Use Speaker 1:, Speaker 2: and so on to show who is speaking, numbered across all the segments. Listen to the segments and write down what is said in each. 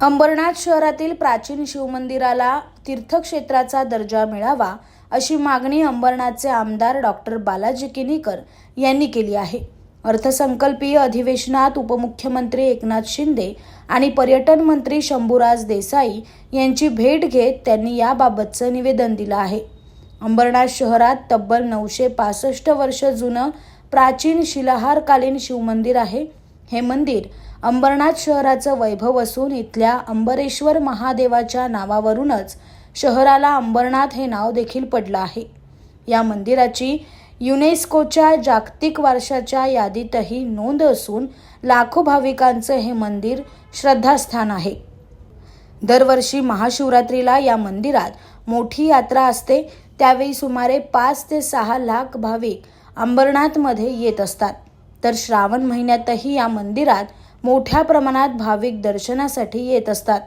Speaker 1: अंबरनाथ शहरातील प्राचीन शिवमंदिराला तीर्थक्षेत्राचा दर्जा मिळावा अशी मागणी अंबरनाथचे आमदार डॉक्टर बालाजी किनीकर यांनी केली आहे. अर्थसंकल्पीय अधिवेशनात उपमुख्यमंत्री एकनाथ शिंदे आणि पर्यटन मंत्री शंभूराज देसाई यांची भेट घेत त्यांनी याबाबतचं निवेदन दिलं आहे. अंबरनाथ शहरात तब्बल नऊशे पासष्ट वर्ष जुनं प्राचीन शिलाहारकालीन शिवमंदिर आहे. हे मंदिर अंबरनाथ शहराचं वैभव असून इथल्या अंबरेश्वर महादेवाच्या नावावरूनच शहराला अंबरनाथ हे नाव देखील पडलं आहे. या मंदिराची युनेस्कोच्या जागतिक वारशाच्या यादीतही नोंद असून लाखो भाविकांचं हे मंदिर श्रद्धास्थान आहे. दरवर्षी महाशिवरात्रीला या मंदिरात मोठी यात्रा असते. त्यावेळी सुमारे पाच ते सहा लाख भाविक अंबरनाथमध्ये येत असतात. तर श्रावण महिन्यातही या मंदिरात मोठ्या प्रमाणात भाविक दर्शनासाठी येत असतात.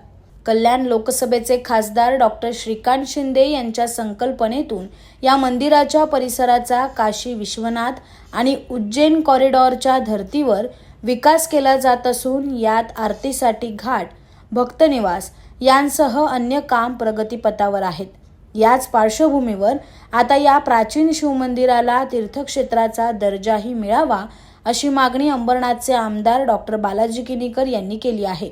Speaker 1: कल्याण लोकसभेचे खासदार डॉक्टर श्रीकांत शिंदे यांच्या संकल्पनेतून या मंदिराच्या परिसराचा काशी विश्वनाथ आणि उज्जैन कॉरिडॉरच्या धर्तीवर विकास केला जात असून यात आरतीसाठी घाट भक्तनिवास यांसह अन्य काम प्रगतीपथावर आहेत. याच पार्श्वभूमीवर आता या प्राचीन शिवमंदिराला तीर्थक्षेत्राचा दर्जाही मिळावा अशी मागणी अंबरनाथचे आमदार डॉक्टर बालाजी किनीकर यांनी केली आहे.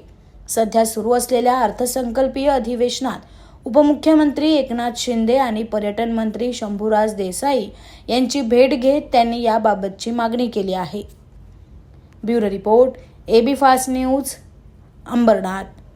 Speaker 1: सध्या सुरू असलेल्या अर्थसंकल्पीय अधिवेशनात उपमुख्यमंत्री एकनाथ शिंदे आणि पर्यटन मंत्री शंभूराज देसाई यांची भेट घेत त्यांनी याबाबतची मागणी केली आहे. Bureau report AB fast news Ambernath.